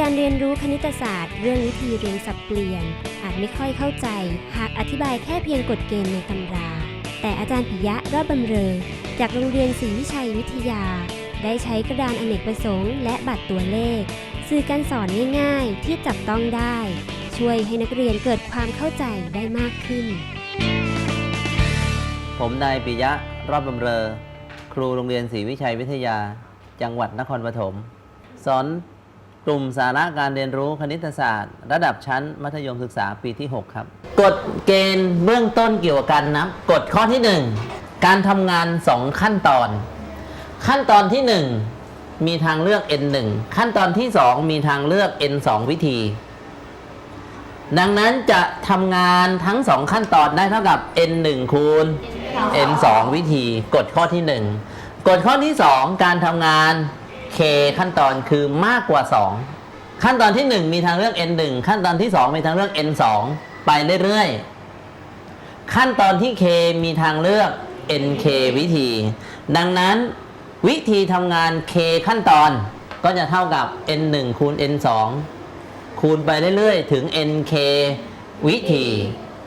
การเรียนรู้คณิตศาสตร์ เรื่องวิธีเรียงสับเปลี่ยน อาจไม่ค่อยเข้าใจ หากอธิบายแค่เพียงกฎเกณฑ์ในตำรา แต่อาจารย์ปิยะรอดบำเรอ จากโรงเรียนศรีวิชัยวิทยา ได้ใช้กระดานอเนกประสงค์และบัตรตัวเลข สื่อการสอนง่ายๆ ที่จับต้องได้ ช่วยให้นักเรียนเกิดความเข้าใจได้มากขึ้น ผมนายปิยะรอบบำเรอ ครูโรงเรียนศรีวิชัยวิทยา จังหวัดนครปฐมสอน กลุ่มสาระการเรียนรู้คณิตศาสตร์ ระดับชั้นมัธยมศึกษาปีที่ 6 ครับ กฎเกณฑ์เบื้องต้นเกี่ยวกับการนับกฎข้อที่ 1 การทำงาน 2 ขั้นตอน ขั้นตอนที่ 1 มีทางเลือก n 1 ขั้นตอนที่ 2 มีทางเลือก n 2 วิธี ดังนั้นจะทำงานทั้ง 2 ขั้นตอนได้เท่ากับ n 1 คูณ n 2 วิธี กฎข้อที่ 1 กฎข้อที่ 2 การทำงาน k ขั้นตอนคือมากกว่า 2 ขั้นตอนที่ 1 มีทางเลือก n 1ขั้นตอนที่ 2 มีทางเลือก n 2ไปเรื่อยๆ ขั้นตอนที่ k มีทางเลือก nk วิธี ดังนั้นวิธีทำงาน k ขั้นตอนก็จะเท่ากับ n 1คูณ n 2คูณไปเรื่อยๆ ถึง nk วิธี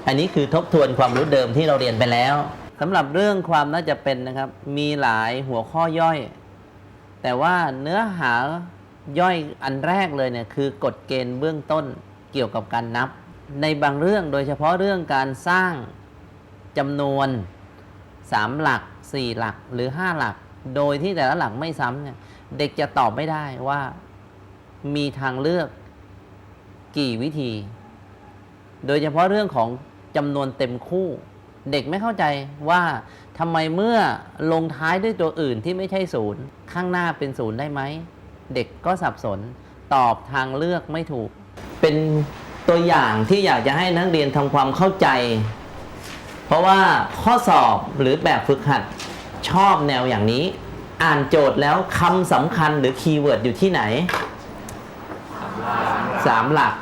อันนี้คือทบทวนความรู้เดิมที่เราเรียนไปแล้วสำหรับเรื่องความน่าจะเป็นนะครับ มีหลายหัวข้อย่อย แต่ว่าเนื้อหาย่อยอันแรกเลยเนี่ยคือกฎเกณฑ์เบื้องต้นเกี่ยวกับการนับ ในบางเรื่องโดยเฉพาะเรื่องการสร้างจำนวน 3 หลัก 4 หลักหรือ 5 หลัก โดยที่แต่ละหลักไม่ซ้ำเนี่ยเด็กจะตอบไม่ได้ว่ามีทางเลือกกี่วิธี โดยเฉพาะเรื่องของจำนวนเต็มคู่ เด็กไม่เข้าใจว่าทำไมเมื่อลงท้ายด้วยตัวอื่นที่ไม่ใช่ศูนย์ข้างหน้าเป็นศูนย์ได้ไหม เด็กก็สับสน ตอบทางเลือกไม่ถูก เป็นตัวอย่างที่อยากจะให้นักเรียนทำความเข้าใจ เพราะว่าข้อสอบหรือแบบฝึกหัดชอบแนวอย่างนี้ อ่านโจทย์แล้วคำสำคัญหรือคีย์เวิร์ดอยู่ที่ไหนสามหลัก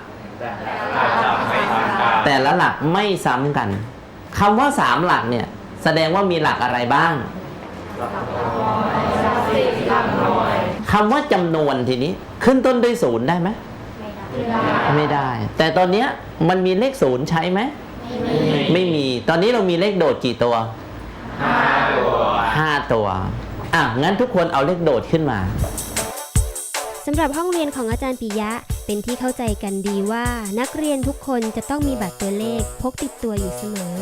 แต่ละหลักไม่ซ้ำกัน คำว่าสามหลักเนี่ย แสดงว่ามีหลักอะไรบ้างคำว่าจำนวนทีนี้ ขึ้นต้นด้วยศูนย์ได้ไหมไม่ได้ แต่ตอนเนี้ยมันมีเลขศูนย์ใช้ไหมไม่มี ตอนนี้เรามีเลขโดดกี่ตัวห้าตัว อะ งั้นทุกคนเอาเลขโดดขึ้นมาสำหรับห้องเรียนของอาจารย์ปิยะ เป็นที่เข้าใจกันดีว่า นักเรียนทุกคนจะต้องมีบัตรตัวเลขพกติดตัวอยู่เสมอ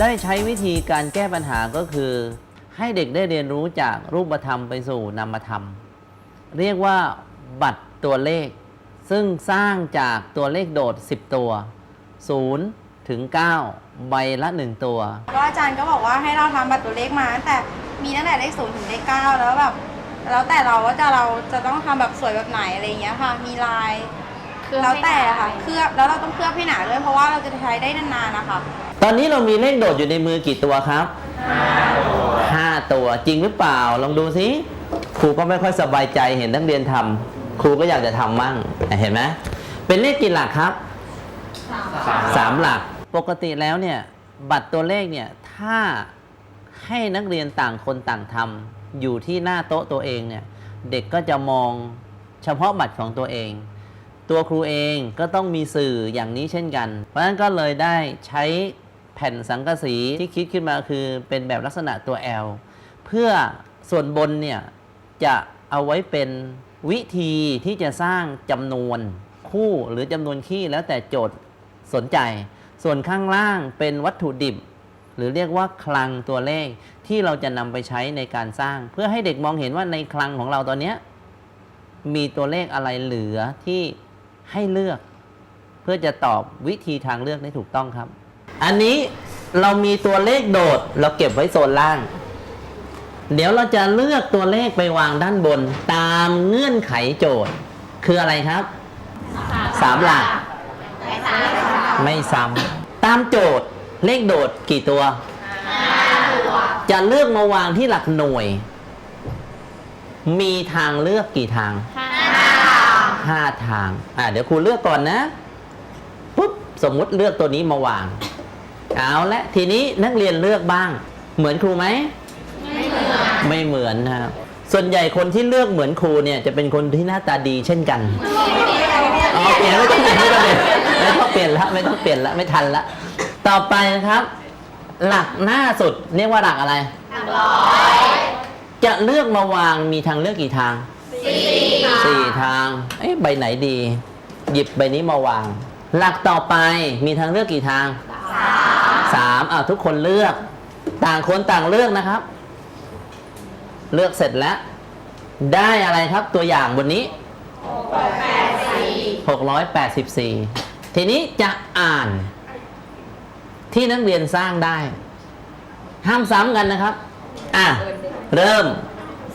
ได้ใช้วิธีการแก้ปัญหาก็คือ ให้เด็กได้เรียนรู้จากรูปธรรมไปสู่นามธรรม เรียกว่าบัตรตัวเลข ซึ่งสร้างจากตัวเลขโดด 10 ตัว 0 ถึง 9 ใบละ 1 ตัว ก็อาจารย์ก็บอกว่าให้เราทำบัตรตัวเลขมาตั้งแต่มีตั้งแต่เลขศูนย์ถึงเลขเก้าแล้วแบบ แล้วแต่เราว่าจะเราจะต้องทำแบบสวยแบบไหนอะไรอย่างเงี้ยค่ะ มีลายแล้วแต่ค่ะเคลือบแล้วเราต้องเคลือบให้หนาด้วยเพราะว่าเราจะใช้ได้นานๆนะคะ ตอนนี้เรามีเลขโดดอยู่ในมือกี่ตัวครับ5ตัวจริงหรือเปล่า ลองดูสิครูก็ไม่ค่อยสบายใจเห็นนักเรียนทำครูก็อยากจะทำมั่งเห็นไหมเป็นเลขกี่หลักครับสามหลัก ปกติแล้วเนี่ย บัตรตัวเลขเนี่ย ถ้าให้นักเรียนต่างคนต่างทำ อยู่ที่หน้าโต๊ะตัวเองเนี่ยเด็กก็จะมองเฉพาะบัตรของตัวเอง ตัวครูเองก็ต้องมีสื่ออย่างนี้เช่นกัน เพราะฉะนั้นก็เลยได้ใช้แผ่นสังกะสีที่คิดขึ้นมาคือเป็นแบบลักษณะตัว L เพื่อส่วนบนเนี่ยจะเอาไว้เป็นวิธีที่จะสร้างจำนวนคู่หรือจำนวนขี้แล้วแต่โจทย์สนใจ ส่วนข้างล่างเป็นวัตถุดิบ หรือเรียกว่าคลังตัวเลขที่เราจะนำไปใช้ในการสร้าง เพื่อให้เด็กมองเห็นว่าในคลังของเราตอนเนี้ยมีตัวเลขอะไรเหลือที่ให้เลือก เพื่อจะตอบวิธีทางเลือกได้ถูกต้องครับ อันนี้เรามีตัวเลขโดด เราเก็บไว้โซนล่าง เดี๋ยวเราจะเลือกตัวเลขไปวางด้านบนตามเงื่อนไขโจทย์ คืออะไรครับสามหลักไม่ซ้ำตามโจทย์ เลขโดดกี่ตัว จะเลือกมาวางที่หลักหน่วย มีทางเลือกกี่ทางห้าทาง อ่าเดี๋ยวครูเลือกก่อนนะ ปุ๊บ สมมุติเลือกตัวนี้มาวาง เอาละทีนี้นักเรียนเลือกบ้าง เหมือนครูไหม ไม่เหมือนนะครับ ส่วนใหญ่คนที่เลือกเหมือนครูเนี่ย จะเป็นคนที่หน้าตาดีเช่นกันอ๋อเปลี่ยนไม่ต้องเปลี่ยนไม่ต้องเปลี่ยนไม่ต้องเปลี่ยนละไม่ต้องเปลี่ยนละไม่ทันละ ต่อไปนะครับ หลักหน้าสุดเรียกว่าหลักอะไรจะเลือกมาวางมีทางเลือกกี่ทางสี่ทางเอ๊ะใบไหนดี หยิบใบนี้มาวาง หลักต่อไปมีทางเลือกกี่ทางสามอ่าทุกคนเลือก ต่างคนต่างเลือกนะครับ เลือกเสร็จแล้ว ได้อะไรครับตัวอย่างบนนี้684ทีนี้จะอ่าน ที่นักเรียนสร้างได้ ห้ามซ้ำกันนะครับ อะ เริ่ม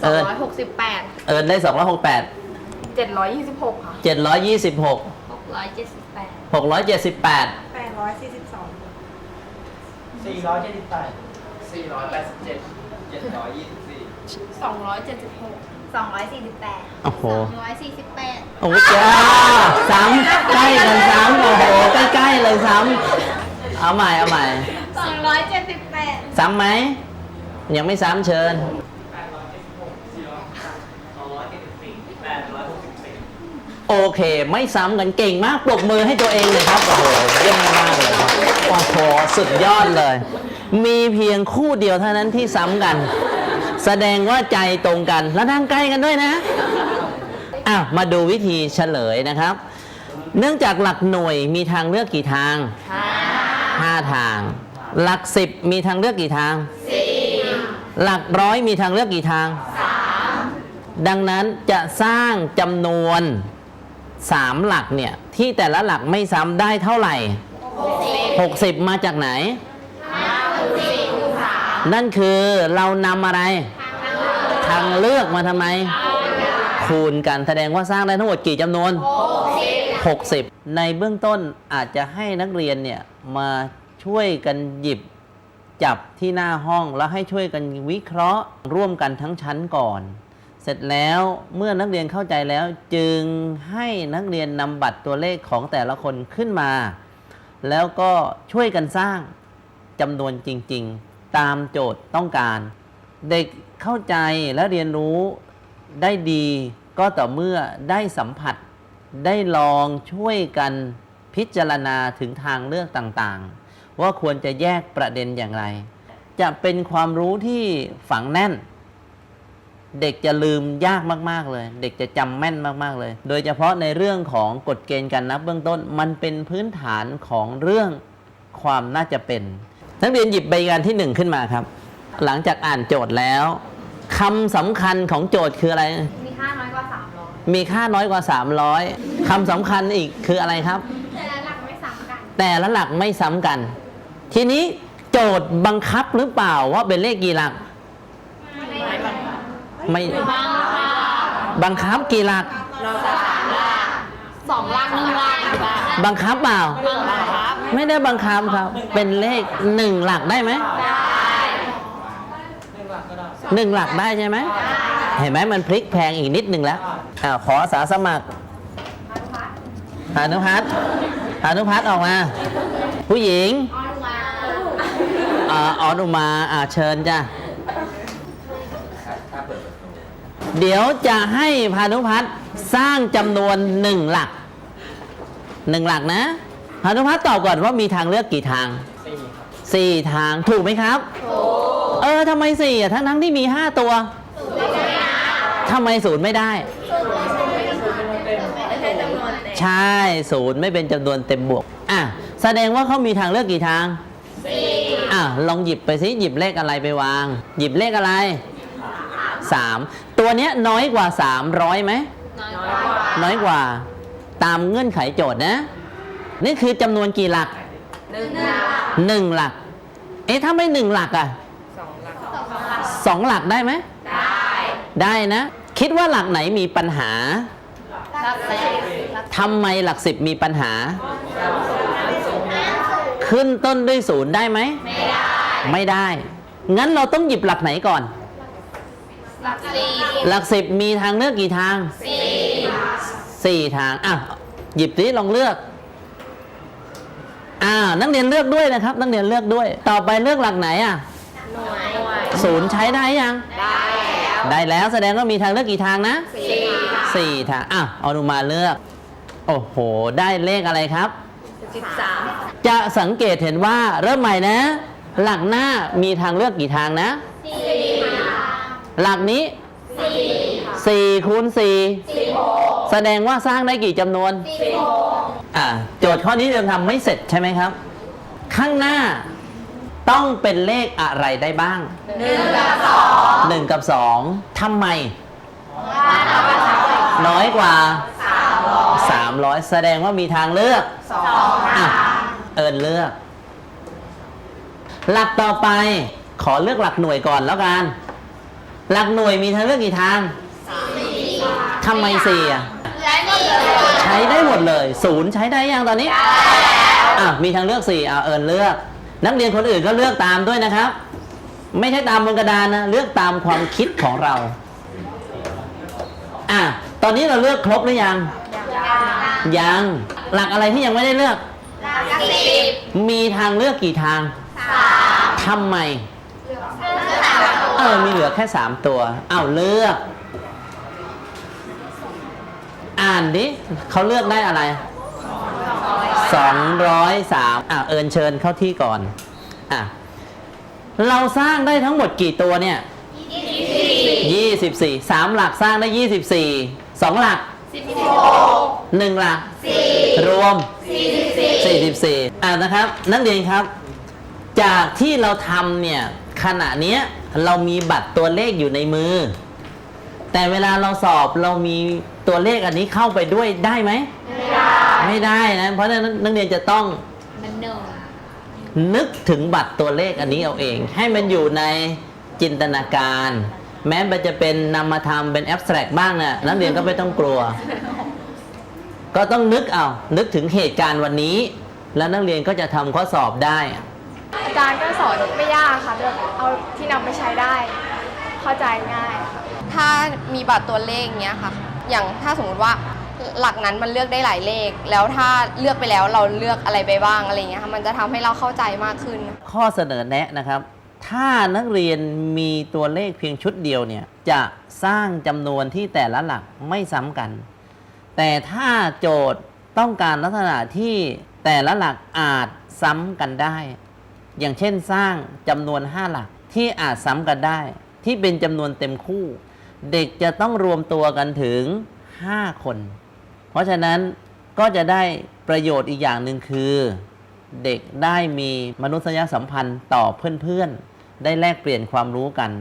สองเอิญร้อยหกสิบแปดเอิญได้ 268 เจ็ดร้อยยี่สิบหกค่ะ726 หกร้อยเจ็ดสิบแปด678 แปดร้อยสี่สิบสองสี่ร้อยเจ็ดสิบแปดสี่ร้อยแปดสิบเจ็ดเจ็ดร้อยยี่สิบสี่สองร้อยเจ็ดสิบหกสองร้อยสี่สิบแปดโอ้โห สองร้อยสี่สิบแปดโอ้จ้าซ้ำใกล้กันซ้ำโอ้โหใกล้ๆเลยซ้ำ เอาใหม่เอาใหม่สองร้อยเจ็ดสิบแปดซ้ำไหม ยังไม่ซ้ำเชิญ โอเค ไม่ซ้ำกันเก่งมากปรบมือให้ตัวเองเลยครับ โอ้โหเยี่ยมมากเลยครับโอ้โหสุดยอดเลย มีเพียงคู่เดียวเท่านั้นที่ซ้ำกัน แสดงว่าใจตรงกันและนั่งใกล้กันด้วยนะอะมาดูวิธีเฉลยนะครับ เนื่องจากหลักหน่วยมีทางเลือกกี่ทาง ห้าทาง หลักสิบมีทางเลือกกี่ทางหลักร้อยมีทางเลือกกี่ทางดังนั้นจะสร้างจำนวนสามหลักเนี่ย ที่แต่ละหลักไม่ซ้ำได้เท่าไหร่60มาจากไหนนั่นคือเรานำอะไร ทางเลือกมาทำไม คูณกันแสดงว่าสร้างได้ทั้งหมดกี่จำนวน 60 ในเบื้องต้นอาจจะให้นักเรียนเนี่ยมาช่วยกันหยิบจับที่หน้าห้องแล้วให้ช่วยกันวิเคราะห์ร่วมกันทั้งชั้นก่อน เสร็จแล้วเมื่อนักเรียนเข้าใจแล้วจึงให้นักเรียนนำบัตรตัวเลขของแต่ละคนขึ้นมา แล้วก็ช่วยกันสร้างจำนวนจริง ๆ ตามโจทย์ต้องการ เด็กเข้าใจและเรียนรู้ได้ดีก็ต่อเมื่อได้สัมผัส ได้ลองช่วยกันพิจารณาถึงทางเลือกต่างๆ ว่าควรจะแยกประเด็นอย่างไร จะเป็นความรู้ที่ฝังแน่น เด็กจะลืมยากมาก ๆ เลย เด็กจะจำแม่นมากๆเลย โดยเฉพาะในเรื่องของกฎเกณฑ์การนับเบื้องต้นมันเป็นพื้นฐานของเรื่องความน่าจะเป็นนักเรียนหยิบใบงานที่หนึ่งขึ้นมาครับ หลังจากอ่านโจทย์แล้วคำสำคัญของโจทย์คืออะไร ค่าน้อยกว่าสามร้อยมีค่าน้อยกว่า 300คำสำคัญอีกคืออะไรครับ แต่ละหลักไม่ซ้ำกัน แต่ละหลักไม่ซ้ำกัน ทีนี้โจทย์บังคับหรือเปล่าว่าเป็นเลขกี่หลัก ไม่บังคับกี่หลักสองล่างหนึ่งล่างค่ะบังคับเปล่า บังคับไม่ได้บังคับครับ เป็นเลขหนึ่งหลักได้ไหม หนึ่งหลักได้ใช่ไหม เห็นไหมมันพลิกแพงอีกนิดหนึ่งแล้วอ้าวขออาสาสมัครพานุพัฒน์พานุพัฒน์ออกมา ผู้หญิงอ่าออนอุมาอ่าเชิญจ้ะ เดี๋ยวจะให้พานุพัฒน์สร้างจำนวนหนึ่งหลักหนึ่งหลักนะพานุพัฒน์ตอบก่อนว่ามีทางเลือกกี่ทางสี่ครับสี่ทางถูกไหมครับถูก เออทำไมสี่อะทั้งทั้งๆที่มีห้าตัวทำไมศูนย์ไม่ได้ ใช่ศูนย์ไม่เป็นจำนวนเต็มบวก อะ แสดงว่าเขามีทางเลือกกี่ทางสี่อะลองหยิบไปสิหยิบเลขอะไรไปวาง หยิบเลขอะไรสามตัวเนี้ยน้อยกว่าสามร้อยไหมน้อยกว่า ตามเงื่อนไขโจทย์นะ นี่คือจำนวนกี่หลักหนึ่งหลัก เอ๊ะถ้าไม่หนึ่งหลักอะ สองหลักได้ไหม ได้ ได้นะ คิดว่าหลักไหนมีปัญหาทำไมหลักสิบมีปัญหา ขึ้นต้นด้วยศูนย์ได้ไหม ไม่ได้ ไม่ได้ งั้นเราต้องหยิบหลักไหนก่อน หลักสี่หลักสิบมีทางเลือกกี่ทางสี่ทาง อะ หยิบสิลองเลือกอ่านักเรียนเลือกด้วยนะครับ นักเรียนเลือกด้วย ต่อไปเลือกหลักไหนอะ หน่วย ศูนย์ใช้ได้ยัง ได้แล้วได้แล้วแสดงว่ามีทางเลือกกี่ทางนะสี่ทางอะเอาดูมาเลือก โอ้โห ได้เลขอะไรครับ13จะสังเกตเห็นว่าเริ่มใหม่นะ หลักหน้ามีทางเลือกกี่ทางนะหลักนี้สี่คูณสี่แสดงว่าสร้างได้กี่จำนวนอ่าโจทย์ข้อนี้ยังทำไม่เสร็จใช่ไหมครับ ข้างหน้า ต้องเป็นเลขอะไรได้บ้างหนึ่งกับสองทำไม น้อยกว่าสามร้อยแสดงว่ามีทางเลือกอะเอิญเลือก หลักต่อไปขอเลือกหลักหน่วยก่อนแล้วกัน หลักหน่วยมีทางเลือกกี่ทางทำไมสี่อะใช้ได้หมดเลยศูนย์ใช้ได้ยังตอนนี้อะมีทางเลือกสี่อะเอิญเลือก นักเรียนคนอื่นก็เลือกตามด้วยนะครับ ไม่ใช่ตามบนกระดานนะเลือกตามความคิดของเรา อะตอนนี้เราเลือกครบหรือยัง ยังหลักอะไรที่ยังไม่ได้เลือก มีทางเลือกกี่ทางทำไมเออมีเหลือแค่สามตัว เอาเลือก อ่านดิเขาเลือกได้อะไร สองร้อยสามอะเอิญเชิญเข้าที่ก่อนอะเราสร้างได้ทั้งหมดกี่ตัวเนี่ยยี่สิบสี่สามหลักสร้างได้ยี่สิบสี่สองหลักหนึ่งหลักรวมสี่สิบสี่อ่านะครับ นักเรียนครับ จากที่เราทำเนี่ยขณะเนี้ยเรามีบัตรตัวเลขอยู่ในมือ แต่เวลาเราสอบเรามีตัวเลขอันนี้เข้าไปด้วยได้ไหมไม่ได้ ไม่ได้นะ เพราะฉะนั้นนักเรียนจะต้องมันหนึ่งนึกถึงบัตรตัวเลขอันนี้เอาเอง ให้มันอยู่ในจินตนาการ แม้มันจะเป็นนามธรรมเป็นแอบสแตรกบ้างนะ่ะนักเรียนก็ไม่ต้องกลัว ก็ต้องนึกเอานึกถึงเหตุการณ์วันนี้ แล้วนักเรียนก็จะทำข้อสอบได้ อาจารย์ก็สอนไม่ยากค่ะแบบเอาที่นำไปใช้ได้ เข้าใจง่ายค่ะถ้ามีบัตรตัวเลขเนี้ยค่ะ อย่างถ้าสมมติว่า หลักนั้นมันเลือกได้หลายเลข แล้วถ้าเลือกไปแล้วเราเลือกอะไรไปบ้างอะไรเงี้ยค่ะมันจะทำให้เราเข้าใจมากขึ้น ข้อเสนอแนะนะครับ ถ้านักเรียนมีตัวเลขเพียงชุดเดียวเนี่ยจะสร้างจำนวนที่แต่ละหลักไม่ซ้ำกัน แต่ถ้าโจทย์ต้องการลักษณะที่แต่ละหลักอาจซ้ำกันได้ อย่างเช่นสร้างจำนวน 5 หลักที่อาจซ้ำกันได้ ที่เป็นจำนวนเต็มคู่ เด็กจะต้องรวมตัวกันถึง 5 คน เพราะฉะนั้นก็จะได้ประโยชน์อีกอย่างหนึ่งคือ เด็กได้มีมนุษยสัมพันธ์ต่อเพื่อนๆ ได้แลกเปลี่ยนความรู้กัน